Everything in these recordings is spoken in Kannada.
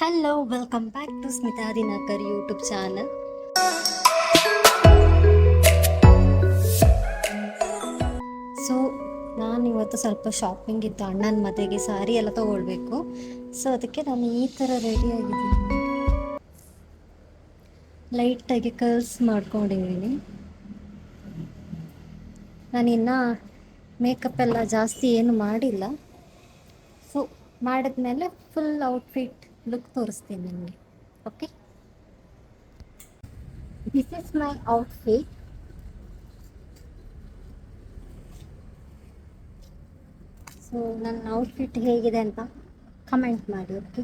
Hello welcome back to Smita Dinakar YouTube channel so ನಾನು ಇವತ್ತು ಸ್ವಲ್ಪ ಶಾಪಿಂಗ್ ಇತ್ತು, ಅಣ್ಣನ ಮದುವೆಗೆ ಸಾರಿ ಎಲ್ಲ ತಗೊಳ್ಬೇಕು. ಸೊ ಅದಕ್ಕೆ ನಾನು ಈ ಥರ ರೆಡಿ ಆಗಿದ್ದೀನಿ. ಲೈಟಾಗಿ ಕರ್ಲ್ಸ್ ಮಾಡ್ಕೊಂಡಿದ್ದೀನಿ. ನಾನಿನ್ನು ಮೇಕಪ್ ಎಲ್ಲ ಜಾಸ್ತಿ ಏನು ಮಾಡಿಲ್ಲ. ಸೊ ಮಾಡಿದ್ಮೇಲೆ ಫುಲ್ ಔಟ್ಫಿಟ್ ಲುಕ್ ತೋರಿಸ್ತೀನಿ ನಿಮಗೆ okay this is my outfit so ನನ್ನ ಔಟ್ಫಿಟ್ ಹೇಗಿದೆ ಅಂತ ಕಮೆಂಟ್ ಮಾಡಿ ಓಕೆ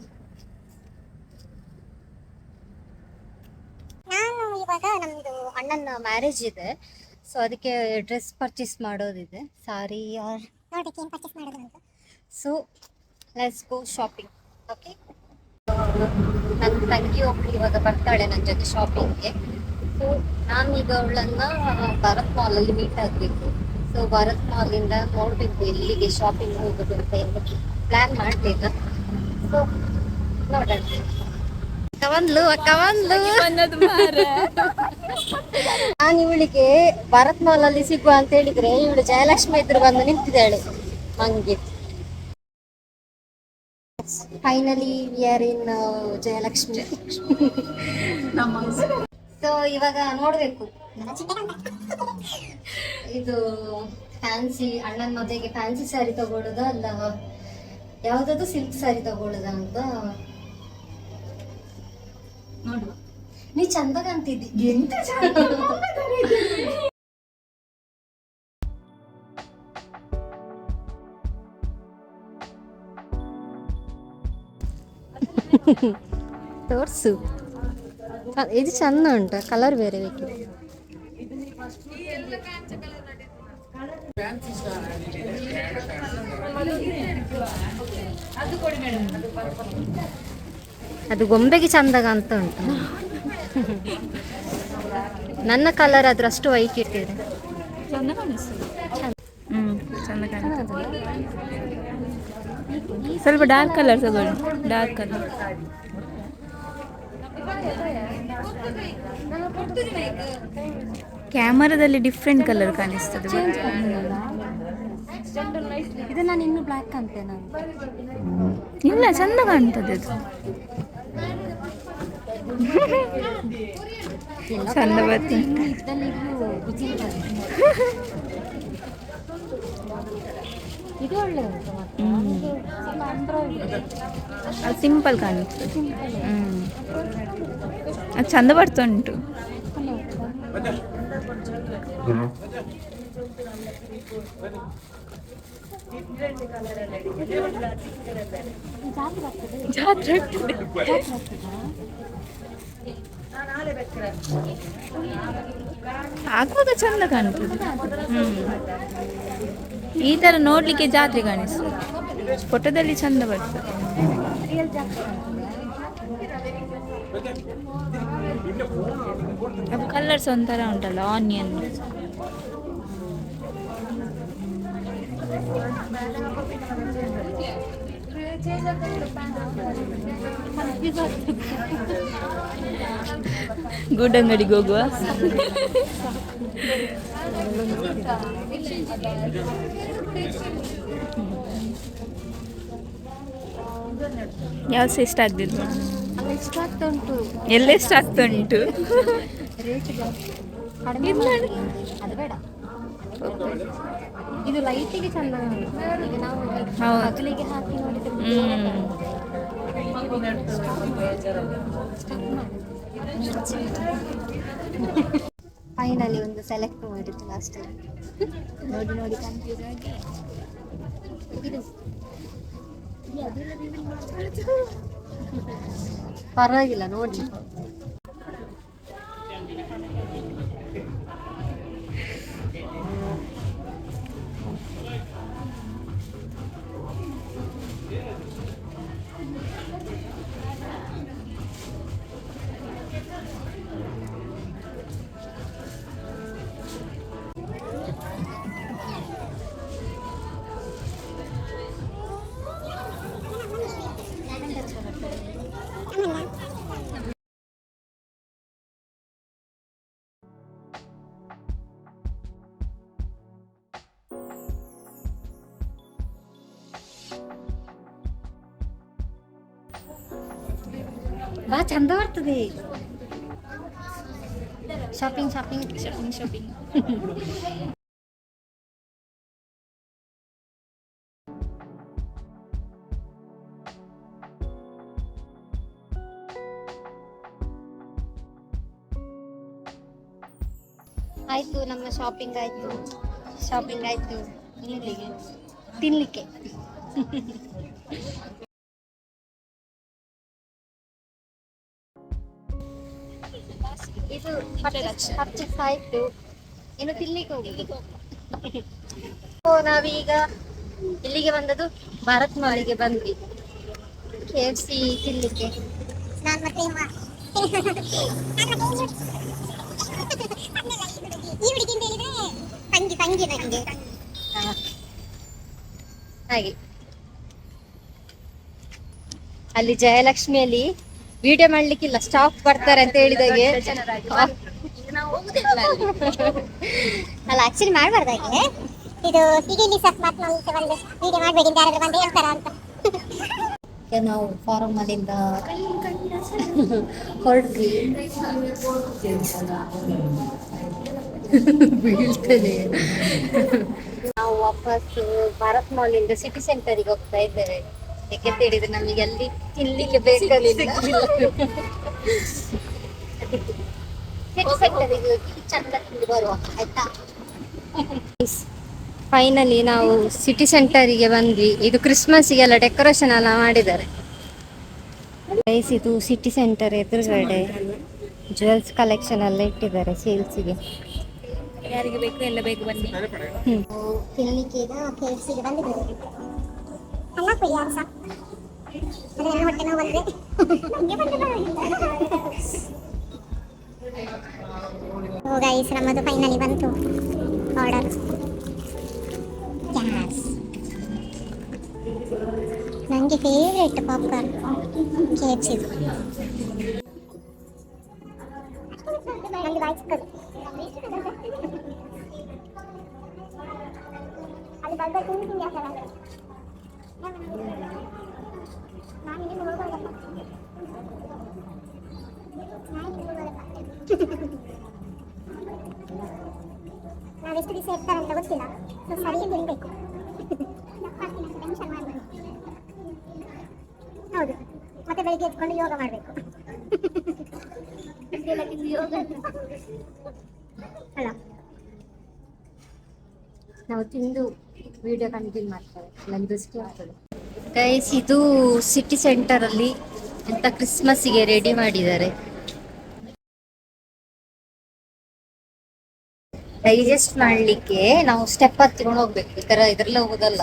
ನಾನು ಇವಾಗ ನಮ್ಮದು ಅಣ್ಣನ ಮ್ಯಾರೇಜ್ ಇದೆ. ಸೊ ಅದಕ್ಕೆ ಡ್ರೆಸ್ ಪರ್ಚೇಸ್ ಮಾಡೋದಿದೆ. ಸಾರಿ ಆರ್ ನೋಡಕ್ಕೆ ಏನು ಪರ್ಚೇಸ್ ಮಾಡೋದು ಅಂತ. So let's go shopping okay ನನ್ನ ತಂಗಿ ಒಬ್ಳು ಇವಾಗ ಬರ್ತಾಳೆ ನನ್ನ ಜೊತೆ ಶಾಪಿಂಗ್ಗೆ ಸೊ ಈಗ ಅವಳನ್ನ ಭಾರತ್ ಮಾಲಲ್ಲಿ ಮೀಟ್ ಆಗಬೇಕು. ಸೊ ಭಾರತ್ ಮಾಲಿಂದ ನೋಡಬೇಕು ಎಲ್ಲಿಗೆ ಶಾಪಿಂಗ್ ಹೋಗೋದು ಅಂತ ಪ್ಲಾನ್ ಪ್ಲ್ಯಾನ್ ಮಾಡಲಿಲ್ಲ ಸೊ ನೋಡೋಣ. ಕವನ್ಲು ಕವನ್ಲು ನಾನು ಇವಳಿಗೆ ಭಾರತ್ ಮಾಲ್ ಅಲ್ಲಿ ಸಿಗುವ ಅಂತ ಹೇಳಿದ್ರೆ ಇವಳು ಜಯಲಕ್ಷ್ಮಿ ಎದುರು ಬಂದು ನಿಂತಿದ್ದಾಳೆ. ಹಂಗೆ finally we are in Jayalakshmi so ಇವಾಗ ನೋಡ್ಬೇಕು. ಇದು ಫ್ಯಾನ್ಸಿ ಅಣ್ಣನ ಮದುವೆಗೆ ಫ್ಯಾನ್ಸಿ ಸ್ಯಾರಿ ತಗೊಳ್ಳೋದ ಅಲ್ಲ ಯಾವ್ದಾದ್ರು ಸಿಲ್ಕ್ ಸ್ಯಾರಿ ತಗೊಳ್ಳೋದ ಅಂತ? ನೋಡುವ ನೀ ಚಂದ ಕಾಣ್ತಿದ್ದಿ ಎಂತ ತೋರ್ಸು ಇದು ಚಂದ ಉಂಟು ಕಲರ್ ಬೇರೆ ಬೇಕಿದೆ ಅದು ಗೊಂಬೆಗೆ ಚಂದ ಅಂತ ಉಂಟು ನನ್ನ ಕಲರ್ ಆದ್ರೆ ಅಷ್ಟು ವೈಟ್ ಇಟ್ಟಿದೆ ಚಂದ ಕಾಣಿಸ್ತದೆ ಹ್ಮ್ ಚಂದ ಕಾಣಿಸ್ತದೆ ಸ್ವಲ್ಪ ಡಾರ್ಕ್ ಕಲರ್ ತಗೊಳ್ಳಿ. ಡಾರ್ಕ್ ಕಲರ್ ಕ್ಯಾಮರಾದಲ್ಲಿ ಡಿಫ್ರೆಂಟ್ ಕಲರ್ ಕಾಣಿಸ್ತದೆ. ಇದು ನಾನು ಇನ್ನು ಬ್ಲ್ಯಾಕ್ ಅಂತೆ ನಾನು. ಇಲ್ಲ ಚಂದ ಕಾಣ್ತದೆ ಅದು. ಚಂದ colour ಬರ್ತದೆ. ಇನ್ನು ಇದ್ದಲ್ಲಿ ಇದು ವಿಚಿತ್ರ. ಇದು ಒಳ್ಳೆ ಉಂಟು ಮತ್ತೆ ಹ್ಮ್. ನಮ್ಗೆ ಸ್ವಲ್ಪ ಅಂಬ್ರ ಅದು ಸಿಂಪಲ್ ಕಾಣಿಸ್ತದೆ ಹ್ಮ್ ಅದು ಚಂದ ಬರ್ತಾ ಉಂಟು ಜಾಸ್ತಿ ಬರ್ತದೆ ಜಾತ್ರೆ ಆಗ್ತದೆ ಜಾಸ್ತಿ ಬರ್ತದಾ? ಆಗುವಾಗ ಚಂದ ಕಾಣ್ತದೆ ಹ್ಮ್ ಈ ತರ ನೋಡ್ಲಿಕ್ಕೆ ಜಾತ್ರೆ ಕಾಣಿಸ್ತು. ಫೋಟೋದಲ್ಲಿ ಚಂದ ಬರ್ತದೆ. ಕಲರ್ಸ್ ಒಂಥರ ಉಂಟಲ್ಲ ಆನಿಯನ್ ಇದು ಅಂಗಡಿಗೆ ಹೋಗುವ. ಯಾವ ಇಷ್ಟ ಆಗ್ತಿದ್ರು ಎಲ್ಲ ಇಷ್ಟ ಆಗ್ತಾ ಉಂಟು ಆಗ್ತಾ ಉಂಟು ರೇಟ್ ಜಾಸ್ತಿ. ಕಡಿಮೆ. ಅದು ಬೇಡ. ಇದು ಲೈಟಿಗೆ ಚಂದ ಈಗ ನಾವು. ಹಗಲಿಗೆ ಹಾಕಿ ನೋಡಿದ್ರೆ ಫೈನಲಿ ಒಂದು ಸೆಲೆಕ್ಟ್ ಮಾಡಿತ್ತು ಲಾಸ್ಟ್ ನೋಡಿ ನೋಡಿ ಕನ್ಫ್ಯೂಸ್ ಆಗಿ ಇದು ಪರವಾಗಿಲ್ಲ ನೋಡಿ ಬಾ ಚಂದ ಬರ್ತದೆ ಶಾಪಿಂಗ್ ಶಾಪಿಂಗ್ ಶಾಪಿಂಗ್ ಶಾಪಿಂಗ್ ಆಯ್ತು ನಮ್ಮ ಶಾಪಿಂಗ್ ಆಯ್ತು ಶಾಪಿಂಗ್ ಆಯ್ತು ಇಲ್ಲಿಗೆ ತಿನ್ಲಿಕ್ಕೆ ಇದು ಪರ್ಚೇಸ್ ಆಯ್ತು ಇನ್ನು ತಿನ್ಲಿಕ್ಕೆ ಹೋಗುದು ಓ ನಾವೀಗ ಇಲ್ಲಿಗೆ ಬಂದದ್ದು ಭಾರತ್ ಮಾಲಿಗೆ ಬಂದ್ವಿ. ಕೆ ಎಫ್ ಸಿ ತಿನ್ಲಿಕ್ಕೆ. ತಂಗಿ ತಂಗಿ ನನಗೆ ಹಾ. ಹಾಗೆ. ಅಲ್ಲಿ ಜಯಲಕ್ಷ್ಮಿಯಲ್ಲಿ ವಿಡಿಯೋ ಮಾಡ್ಲಿಕ್ಕಿಲ್ಲ ಸ್ಟಾಪ್ ಬರ್ತಾರೆ ಅಂತ ಹೇಳಿದಾಗೆ. ಅಲ್ಲ ಆಕ್ಚುಲಿ ಮಾಡಬಾರ್ದಾಗೆ ಇದು ಹೀಗೆ ಇಲ್ಲಿ ಸಹ ಮಾತು ಬಂದು ವಿಡಿಯೋ ಮಾಡಬೇಡಿ ಯಾರಾದ್ರೂ ಬಂದು ಹೇಳ್ತಾರ ಅಂತ. ನಾವು ಫಾರಂ ಅಲ್ಲಿಂದ ಹೊರಟ್ವಿ. ಬೀಳ್ತದೆ. ನಾವು ವಾಪಸ್ ಭಾರತ್ ಮಾಲ್ ಇಂದ ಸಿಟಿ ಸೆಂಟರಿಗೆ ಹೋಗ್ತಾ ಇದ್ದೇವೆ. ಯಾಕೆಂತ ಹೇಳಿದ್ರೆ ನಮಗೆ ಅಲ್ಲಿ ತಿನ್ಲಿಕ್ಕೆ ಬೇಕಾಗಿಲ್ಲ. ಸಿಟಿ ಸೆಂಟರಿಗೆ ಹೋಗಿ ಚಂದ ತಿಂದು ಬರುವ ಆಯ್ತಾ? ಫೈನಲಿ ನಾವು ಸಿಟಿ ಸೆಂಟರಿಗೆ ಬಂದ್ವಿ. ಇದು ಕ್ರಿಸ್ಮಸ್ ಗೆಲ್ಲ ಡೆಕೋರೇಷನ್ ಎಲ್ಲ ಮಾಡಿದ್ದಾರೆ. ಗೈಸ್ ಇದು ಸಿಟಿ ಸೆಂಟರ್ ಎದುರುಗಡೆ ಜುವೆಲ್ಸ್ ಕಲೆಕ್ಷನ್ ಎಲ್ಲ ಇಟ್ಟಿದ್ದಾರೆ ಸೇಲ್ಸಿಗೆ ಯಾರಿಗೆ ಬೇಕು ಎಲ್ಲ ಬೇಕು ಬನ್ನಿ. ತಿನ್ನಲಿಕ್ಕೆ ಈಗ ಕೆ ಎಫ್ ಸಿಗೆ ಬಂದಿದ್ದೇವೆ. ಅಲ್ಲ ಕೊಡಿ ಯಾರು ಸಹ ಅದೇ ನನ್ನ ಹೊಟ್ಟೆ ನೋವು ಬಂದ್ರೆ ನಂಗೆ ಬಂದು ಪರವಾಗಿಲ್ಲ. ಓ ಗೈಸ್ ನಮ್ಮದು ಫೈನಲಿ ಬಂತು ಆರ್ಡರ್ ಗ್ಯಾಸ್ ನನಗೆ ಫೇವ್ರೆಟ್ ಪಾಪ್ಕಾರ್ನ್ ಕೆ ಎಫ್ ಸಿದು ನನಗೆ ಬಾಯಿ ಚಿಕ್ಕದು ಅಲ್ಲಿ ಬರ್ಬೇಕು ತಿಂದು ತಿಂದು ಹಾಕಲ್ಲ ನಾವೆಷ್ಟು ದಿವಸ ಇರ್ತಾರೆ ಅಂತ ಗೊತ್ತಿಲ್ಲ ಸೊ ಸರಿ ತಿನ್ಬೇಕು ಹೌದು ಮತ್ತೆ ಬೆಳಿಗ್ಗೆ ಎತ್ಕೊಂಡು ಯೋಗ ಮಾಡಬೇಕು ಅಲ್ಲ ನಾವು ತಿಂದು ವಿಡಿಯೋ ಕಂಟಿನ್ಯೂ ಮಾಡ್ತಾರೆ. ನಂಗೆ ದೃಷ್ಟಿ ಆಗ್ತದೆ. ಗೈಸ್ ಇದು ಸಿಟಿ ಸೆಂಟರ್ ಅಲ್ಲಿ ಎಂತ ಕ್ರಿಸ್ಮಸ್ಗೆ ರೆಡಿ ಮಾಡಿದ್ದಾರೆ. ಡೈಜೆಸ್ಟ್ ಮಾಡ್ಲಿಕ್ಕೆ ನಾವು ಸ್ಟೆಪ್ ಹತ್ತಿಕೊಂಡು ಹೋಗ್ಬೇಕು. ಈ ತರ ಇದ್ರಲ್ಲ ಹೋಗೋದಲ್ಲ.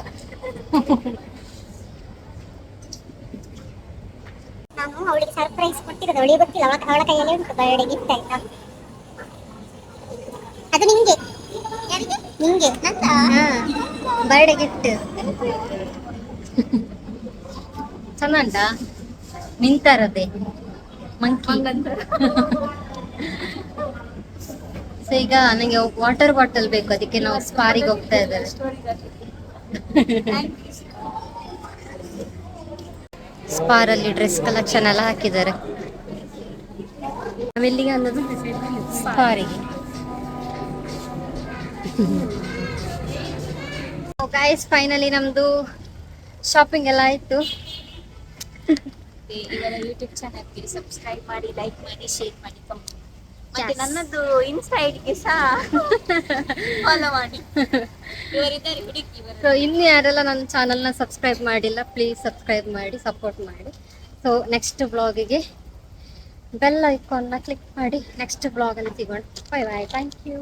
ನಾನು ಅವಳಿಗೆ ಸರ್ಪ್ರೈಸ್ ಕೊಟ್ಟಿರೋದು. ಅವಳಿಗೆ ಗೊತ್ತಿಲ್ಲ. ಅವಳ ಅವಳ ಕೈಯಲ್ಲಿ ಉಂಟು ಬರ್ಡೇ ಗಿಫ್ಟ್ ಆಯ್ತಾ ಅದು ನಿಂಗೆ? ನಿಂಗೆ? ನಂದ? ಬರ್ಡೇ ಗಿಫ್ಟ್ ಚೆನ್ನಾಗ ನಿಂತಾರದೆ. ಮಂಕಿ ಸೊ ಈಗ ನನಗೆ ವಾಟರ್ ಬಾಟಲ್ ಬೇಕು. ಅದಕ್ಕೆ ನಾವು ಸ್ಪಾರಿಗೆ ಹೋಗ್ತಾ ಇದ್ದಾರೆ ಸ್ಪಾರ್ ಅಲ್ಲಿ ಡ್ರೆಸ್ ಕಲೆಕ್ಷನ್ ಎಲ್ಲ ಹಾಕಿದ್ದಾರೆ. ನಾವೆಲ್ಲಿಗೆ ಅನ್ನೋದು ಸ್ಪಾರಿಗೆ ಗಾಯ್ಸ್ ಫೈನಲಿ ನಮ್ದು ಶಾಪಿಂಗ್ ಎಲ್ಲ ಆಯ್ತು. ಇವರ ಯೂಟ್ಯೂಬ್ ಚಾನಲ್ಗೆ ಸಬ್ಸ್ಕ್ರೈಬ್ ಮಾಡಿ ಲೈಕ್ ಮಾಡಿ ಶೇರ್ ಮಾಡಿ. ಮತ್ತೆ ನನ್ನದು ಇನ್ಸ್ಟಾ ಐಡಿಗೆ ಸಹ ಫಾಲೋ ಮಾಡಿ. ಇವರಿದ್ದಾರೆ ಹುಡುಕಿ ಇವರ ಸೊ ಇನ್ನು ಯಾರೆಲ್ಲ ನನ್ನ ಚಾನಲ್ನ ಸಬ್ಸ್ಕ್ರೈಬ್ ಮಾಡಿಲ್ಲ ಪ್ಲೀಸ್ ಸಬ್ಸ್ಕ್ರೈಬ್ ಮಾಡಿ ಸಪೋರ್ಟ್ ಮಾಡಿ. ಸೊ ನೆಕ್ಸ್ಟ್ ಬ್ಲಾಗಿಗೆ ಬೆಲ್ ಐಕಾನ್ನ ಕ್ಲಿಕ್ ಮಾಡಿ. ನೆಕ್ಸ್ಟ್ ಬ್ಲಾಗಲ್ಲಿ ಸಿಗೋಣ. Bye bye thank you.